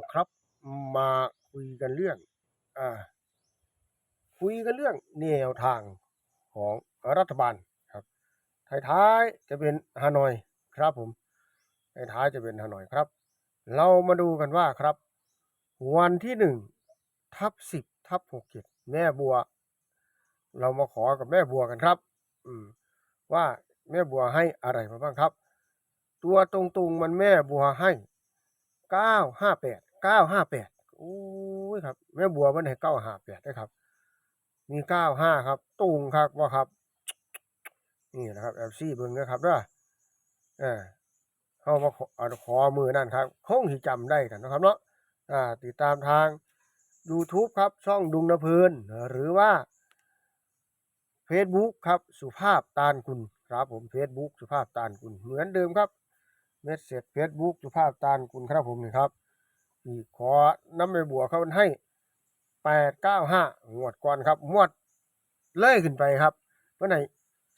เอาครับ มาคุยกันเรื่อง อ่า คุยกันเรื่องแนวทางของรัฐบาลครับท้ายๆจะเป็นฮานอยครับผมท้ายๆจะเป็นฮานอยครับ เรามาดูกันว่าครับ วันที่หนึ่งทับสิบทับหกเจ็ดแม่บัว เรามาขอกับแม่บัวกันครับ อืม ว่าแม่บัวให้อะไรมาบ้างครับ ตัวตรงๆมันแม่บัวให้เก้าห้าแปด เก้าห้าแปดโอ้ยครับ แม่บัวมันให้เก้าห้าแปดนะครับ มีเก้าห้าครับตรงครับว่าครับ นี่นะครับเอฟซีเบิ้งนะครับเด้อเออเข้ามาขอขอมือนั่นครับคงที่จำได้กันนะครับเนาะอ่าติดตามทาง YouTube ครับ ช่องดุงนเพลินหรือว่า Facebook ครับ สุภาพตาลกุลครับผม Facebook สุภาพตาลกุลเหมือนเดิมครับเมสเซจ Facebook สุภาพตาลกุลครับผมนี่ครับ อีกขอน้ำใบบัวเขาให้แปดเก้าห้างวดก่อนครับงวดเลื่อยขึ้นไปครับเมื่อไหร่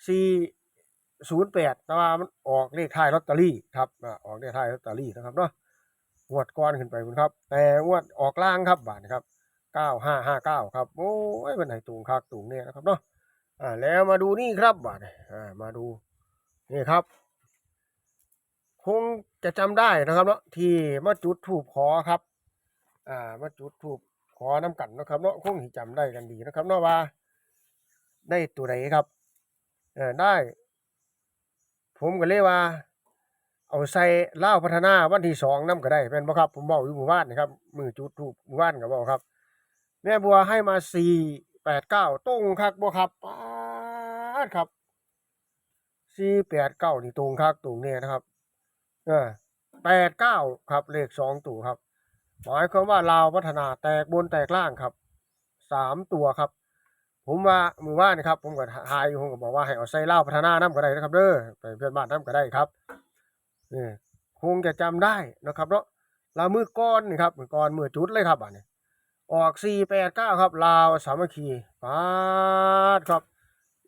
สี่ศูนย์แปดแต่ว่ามันออกเลขท้ายลอตเตอรี่ครับออกเลขท้ายลอตเตอรี่นะครับเนาะงวดก่อนขึ้นไปคุณครับ แต่งวดออกล่างครับบาทครับเก้าห้าห้าเก้าครับโอ้ยมันไหนตูงคักตูงเนี่ยนะครับเนาะอ่าแล้วมาดูนี่ครับบาดนี้อ่ามาดูนี่ครับ คง จะจำได้นะครับเนาะที่มาจุดถูกขอครับ อ่ามาจุดถูกขอน้ำกันนะครับเนาะคงที่จำได้กันดีนะครับเนาะว่า ได้ตัวไหนครับเออได้ ผมก็เลยว่า เอาใส่เล่าพัฒนาวันที่สองน้ำก็ได้เป็นบ่ครับ ผมบอกอยู่หมู่บ้านนะครับมือจุดถูกหมู่บ้านก็บอกครับ แม่บัวให้มาสี่แปดเก้าตรงคักบ่ครับป๊าดครับสี่แปดเก้านี่ตรงคักตรงเนี่ยนะครับ เออแปดเก้าครับเลขสองตัวครับ หมายความว่าลาวพัฒนาแตกบนแตกล่างครับสามตัวครับ ผมว่ามือว่านะครับ ผมก็ทายอยู่ผมก็บอกว่าให้เอาใส่ลาวพัฒนาน้ำก็ได้นะครับเด้อไปเพื่อนบ้านน้ำก็ได้ครับนี่คงจะจำได้นะครับเนาะลามือก้อนนี่ครับมือก้อนมือจุดเลยครับอันนี้ออกสี่แปดเก้าครับ ลาวสามัคคีปาดครับ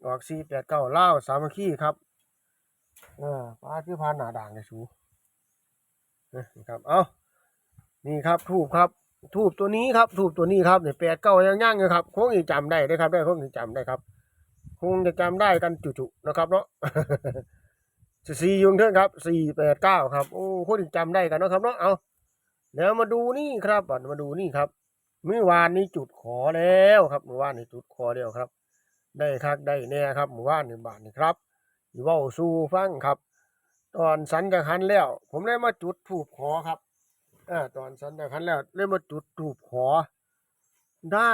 ออกสี่แปดเก้าลาวสามัคคีครับเออปาดคือพานหนาด่างเลยสู นี่ครับ เอานี่ครับทูบครับ ทูบตัวนี้ครับ ทูบตัวนี้ครับเนี่ยแปดเก้ายังย่างเลยครับคงจะจำได้ได้ครับ ได้คงจะจำได้ครับ คงจะจำได้กันจุๆนะครับเนาะสี่ยุงเท่าครับสี่แปดเก้าครับ โอ้คงจะจำได้กันนะครับเนาะ เอาแล้วมาดูนี่ครับมาดูนี่ครับ เมื่อวานนี้จุดขอแล้วครับ เมื่อวานนี้จุดขอเดียวครับ ได้คักได้แน่ครับ เมื่อวานนี้บาทนี่ครับอยู่ว่าสู้ฟังครับ ตอนสันจะคันแล้ว ผมได้มาจุดถูกขอครับอ่าตอนสันจะคันแล้วได้มาจุดถูกขอ ได้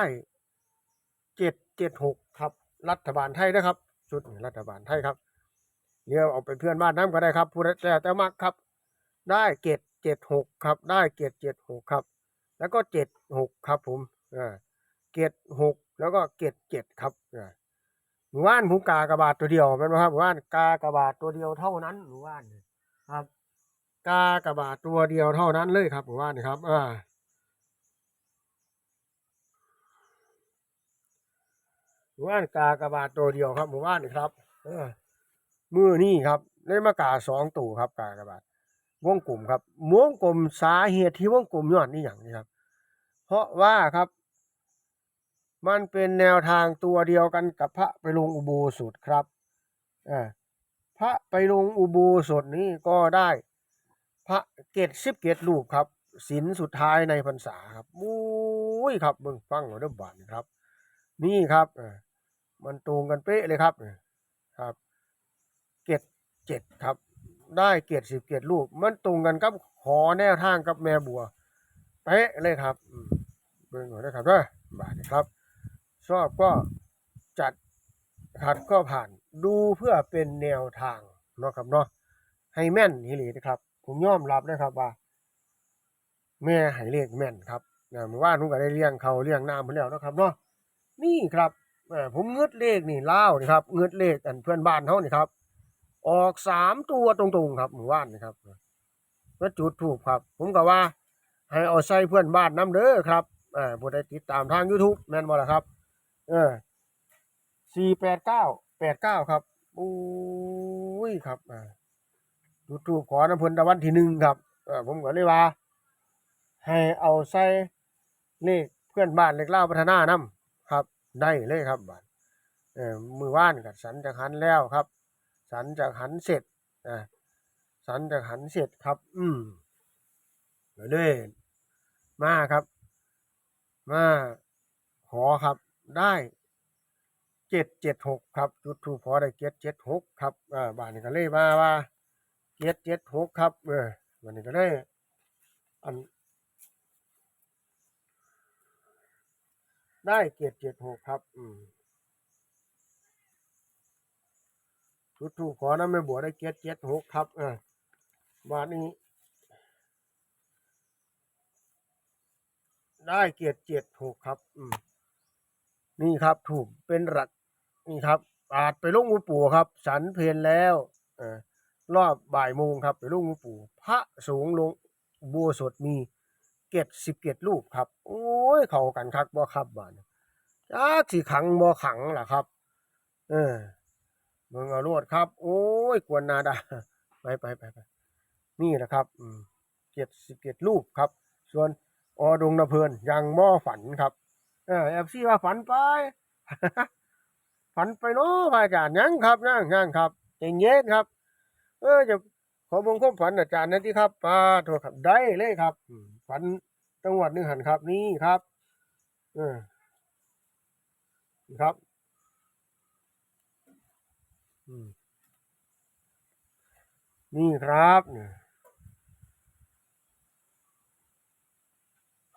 เจ็ดเจ็ดหกครับ รัฐบาลไทยนะครับชุดนี้รัฐบาลไทยครับเดี๋ยวเอาไปเพื่อนบ้านน้ำก็ได้ครับผู้แต่แต่มักครับ ได้เจ็ดเจ็ดหกครับ ได้เจ็ดเจ็ดหกครับ แล้วก็เจ็ดหกครับผมอ่าเจ็ดหกแล้วก็เจ็ดเจ็ดครับอ่า หมู่บ้านผมกากระบาดตัวเดียวเป็นไหมครับหมู่บ้านกากระบาดตัวเดียวเท่านั้นหมู่บ้านครับ กากระบาดตัวเดียวเท่านั้นเลยครับหมู่บ้านครับ อ่าหมู่บ้านกากระบาดตัวเดียวครับหมู่บ้านครับเออมือนี่ครับได้มากาสองตัวครับกากระบาดวงกลมครับวงกลมสาเหตุที่วงกลมยอนนี่อย่างนี้ครับ เพราะว่าครับ มันเป็นแนวทางตัวเดียวกันกับพระไปลงอุโบสถครับอ่าพระไปลงอุโบสถนี้ก็ได้ พระเกศสิบเกศรูปครับศีลสุดท้ายในพรรษาครับมุ้ยครับเบิ่งฟังหัวเด้อบานครับ นี่ครับมันตรงกันเป๊ะเลยครับครับ เกศเจ็ดครับ ได้เกติสิบเกียรติลูกมันตรงกันกับขอแนวทางกับแม่บัวเป๊ะเลยครับมเบิ่งหน่อยนะครับเด้อบาทนครับ ชอบก็จัดขัดก็ผ่านดูเพื่อเป็นแนวทางเนาะครับเนาะให้แม่นนี่เลยนะครับ ผมยอมรับนะครับว่า แม่ให้เลขแม่นครับนะเมื่อวานผมก็ได้เลี้ยงเขาเลี้ยงน้ำมาแล้วนะครับเนาะนี่ครับผมเงืดเลขนี่เล่านี่ครับเงืดเลขกันเพื่อนบ้านเขานี่ครับ ออกสามตัวตรงๆครับหมู่บ้านนะครับแล้วจุดถูกครับ ผมก็ว่า ให้เอาใส่เพื่อนบ้านน้ำเด้อครับอ่าผู้ใดติดตามทาง YouTube แม่นบ่ล่ะครับ เออสี่แปดเก้าแปดเก้าครับอุ้ยครับอ่าจุดถูกขอน้ำเพิ่นตะวันที่หนึ่งครับเออผมก็เลยว่า ให้เอาใส่เลขเพื่อนบ้านเลขเล่าพัฒนานํครับ ได้เลยครับบาดเออมือว่านกับสันจากหันแล้วครับ สันจากหันเสร็จอ่าสันจากหันเสร็จครับ อืมเดี๋ยวเลยมาครับ มาขอครับ ได้เจ็ดเจ็ดหกครับ จุดทูปขอได้เจ็ดเจ็ดหกครับอ่าบานนี้ก็เลยมาว่าเจ็ดเจ็ดหกครับเออวันนี้ก็เลยอัน ได้เจ็ดเจ็ดหกครับ อืมจุดทูปขอน้ำไม่บัวได้เจ็ดเจ็ดหกครับเออบ้านนี้ได้เกียรติเจ็ดหกครับ อืม นี่ครับถูกเป็นหลักนี่ครับอาจไปลุงมูปู่ครับ สันเพลนแล้วอรอบบ่ายโมงครับ ไปลุงมูปู่ พระสูงลงบัวสดมีเกตสิบเกตลูกครับ โอ้ยเขากันคักบ่ครับบ้านจ้าสิขังบ่ขังล่ะครับ เออเมืองเอารวดครับ โอ้ยกวนนาดาไปไปไปไปนี่นะครับอืมเกตสิบเกตลูกครับ ส่วนอดงนะเพลินยังม่อฝันครับ เออแอบซี่ว่าฝันไป ฝันไปเนาะพระอาจารย์ยังครับยังยังครับใจเย็นครับ เออจะขอบงคมฝันอาจารย์นะที่ครับปาโทษครับได้เลยครับฝันจังหวัดหนึ่งหันครับนี่ครับเออนี่ครับนี่ครับเนี่ย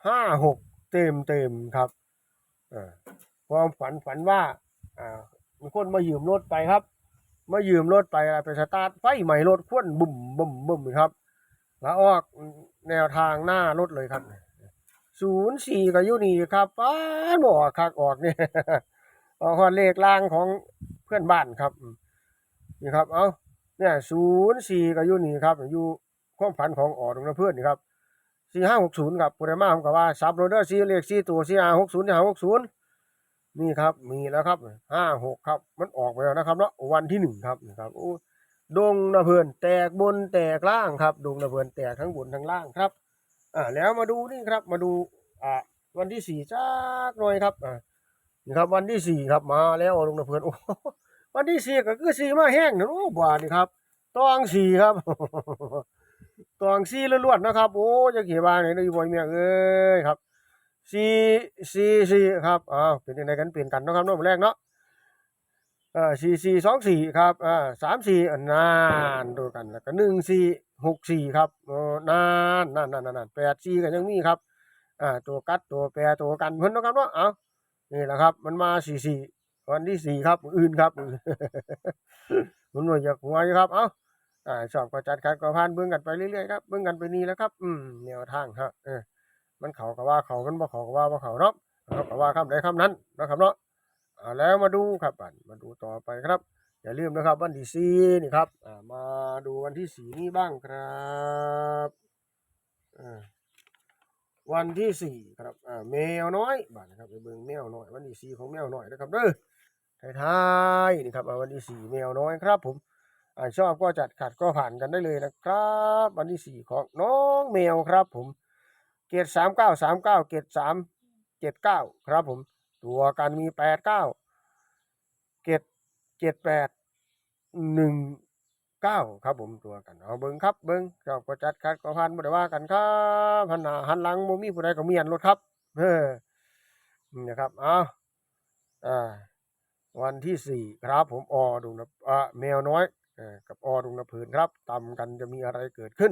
ห้าหกเต็มเต็มครับ ความฝันฝันว่าอ่ามีคนมายืมรถไปครับ มายืมรถไปอะไรไปสตาร์ทไฟใหม่รถควนบุ่มบุ่มบุ่มครับ แล้วออกแนวทางหน้ารถเลยครับศูนย์สี่กับยูนี่ครับป้าบอกคักออกเนี่ยออกเลขล่างของเพื่อนบ้านครับนี่ครับ เอาเนี่ยศูนย์สี่กับยูนี่ครับอยู่ความฝันของอ๋อตรงนั้นเพื่อนนี่ครับ สี่ห้าหกศูนย์ครับปุริมาผมก็ว่าซับโรเดอร์ซีเลขสี่ตัวสี่ห้าหกศูนย์สี่ห้าหกศูนย์นี่ครับมีแล้วครับห้าหกครับ มันออกไปแล้วนะครับเนาะวันที่หนึ่งครับนี่ครับโอ้ดงนะเพื่อนแตกบนแตกล่างครับดงนะเพื่อนแตกทั้งบนทั้งล่างครับอ่าแล้วมาดูนี่ครับมาดูอ่าวันที่สี่จ้ากหน่อยครับอ่านี่ครับวันที่สี่ครับมาแล้วดงนะเพื่อนโอ้วันที่สี่ก็คือสี่มาแห้งนะโอ้บาทนี่ครับตองสี่ครับ ตองซี่ล้วนๆนะครับ โอ้จะเขียบางไหนได้บ่อยเมียเอ้ยครับซีซีซีครับอ้าวเป็นยังไงกันเปลี่ยนกันนะครับน้อแรกเนาะเอ่าสี่สี่สองสี่ครับอ่าสามสี่นานดูกันแล้วก็หนึ่งสี่หกสี่ครับโอ้นานนานนานนานแปดสี่ก็ยังมีครับอ่าตัวกัดตัวแปรตัวกันเพิ่นนะครับเนาะเอานี่แหละครับ มันมาสี่สี่วันที่สี่ครับมื้ออื่นครับมันหน่วยจากหัวครับ เอ้า อ่าชอบก็จัดการก็ผ่านเบิ่งกันไปเรื่อยๆครับเบิ่งกันไปนี่แล้วครับ อืมแนวทางครับเออมันเขาก็ว่าเขามันบ่เขาก็ว่าบ่เขาเนาะเขาก็ว่าคำใดคำนั้นนะครับเนาะอ่าแล้วมาดูครับบัดมาดูต่อไปครับ อย่าลืมนะครับ วันที่สี่นี่ครับอ่ามาดูวันที่สี่นี้บ้างครับอ่าวันที่สี่ครับอ่าแมวน้อยบัดนะครับไปเบิ่งแมวน้อย วันที่สี่ของแมวน้อยนะครับเด้อท้ายๆนี่ครับวันที่สี่แมวน้อยครับผมอ่ ชอบก็จัดขัดก็ผ่านกันได้เลยนะครับวันที่สี่ของน้องแมวครับผม เกรดสามเก้าสามเก้าเกรดสามเจ็ดเก้าครับผม ตัวกันมีแปดเก้าเกรดเจ็ดแปดหนึ่งเก้าครับผมตัวกันเอาเบิ้งครับเบิ้งชอบก็จัดขัดก็ผ่านบ่ได้ว่ากันครับหันหน้าหันหลังบ่มีผู้ใดก็เมียนรถครับเออนี่นะครับเอาอ่าวันที่สี่ครับผมออดุงนะอ่าแมวน้อย กับอดุงนะพืนครับตำกันจะมีอะไรเกิดขึ้น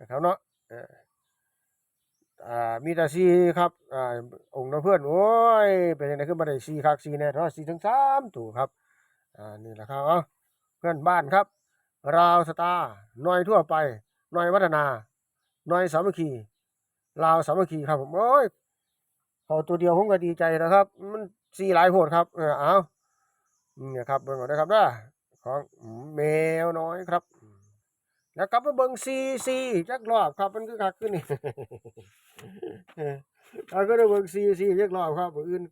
นะครับเนาะอ่ามีแต่ซีครับอ่าองค์นะเพื่อนโอ้ยเป็นยังไงขึ้นมาได้ซีคักซีแน่เพราะซีทั้งสามตัวครับอ่านี่แหละครับเอาเพื่อนบ้านครับ ราวสตาร์หน่อยทั่วไปหน่อยวัฒนาหน่อยสามัคคีลาวสามัคคีครับผมโอ้ยเขาตัวเดียวผมก็ดีใจนะครับ มันซีหลายโพดครับ เออเอาเนี่ยครับเบิ่งก่อนนะครับนะ ของแมวน้อยครับ แล้วกลับมาเบิ่งซีซีจักรอบครับมันคือคักขึ้นนี่เราก็ได้เบิ่งซีซีจักรอบครับอื่น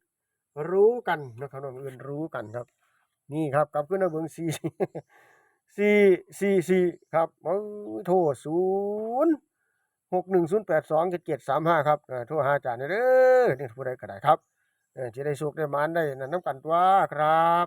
รู้กันนะครับอื่นรู้กันครับ นี่ครับกลับขึ้นมาเบิ่งซีซีซีซีครับโทษศูนย์หกหนึ่งศูนย์แปดสองเจ็ดเจ็ดสามห้าครับโทรหาอาจารย์เด้อนี่ผู้ใดก็ได้ครับจะได้สุขได้มานได้นั่นน้ำกันตัวครับ